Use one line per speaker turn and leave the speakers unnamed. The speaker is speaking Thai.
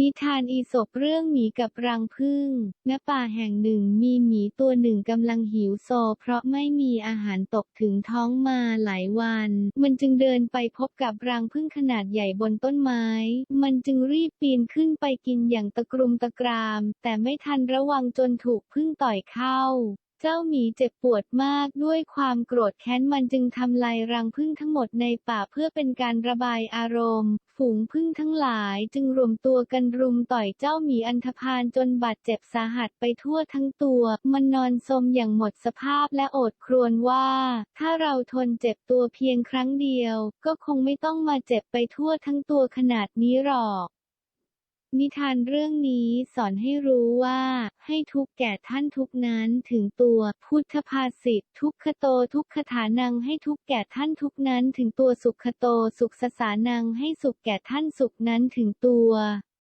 นิทานอีสปเรื่องหมีกับรังผึ้ง ณ ป่าแห่งหนึ่งมีหมีตัวหนึ่งกำลังหิวโซ เพราะไม่มีอาหารตกถึงท้องมาหลายวัน มันจึงเดินไปพบกับรังผึ้งขนาดใหญ่บนต้นไม้ มันจึงรีบปีนขึ้นไปกินอย่างตะกรุมตะกราม แต่ไม่ทันระวังจนถูกผึ้งต่อยเข้าเจ้าหมีเจ็บปวดมากด้วยความโกรธแค้นมันจึงทำลายรังผึ้งทั้งหมดในป่าเพื่อเป็นการระบายอารมณ์ ฝูงพึ่งทั้งหลายจึงรวมตัวกันรุมต่อยเจ้าหมีอันธพาลจนบาดเจ็บสาหัสไปทั่วทั้งตัว มันนอนสมอย่างหมดสภาพและโอดครวญว่า ถ้าเราทนเจ็บตัวเพียงครั้งเดียว ก็คงไม่ต้องมาเจ็บไปทั่วทั้งตัวขนาดนี้หรอก นิทานเรื่องนี้สอนให้รู้ว่า ให้ทุกแก่ท่านทุกนั้นถึงตัว พุทธภาษิตทุกขโตทุกขฐานังให้ทุกแก่ท่านทุกนั้นถึงตัวสุขโตสุขสสานังให้สุขแก่ท่านสุขนั้นถึงตัว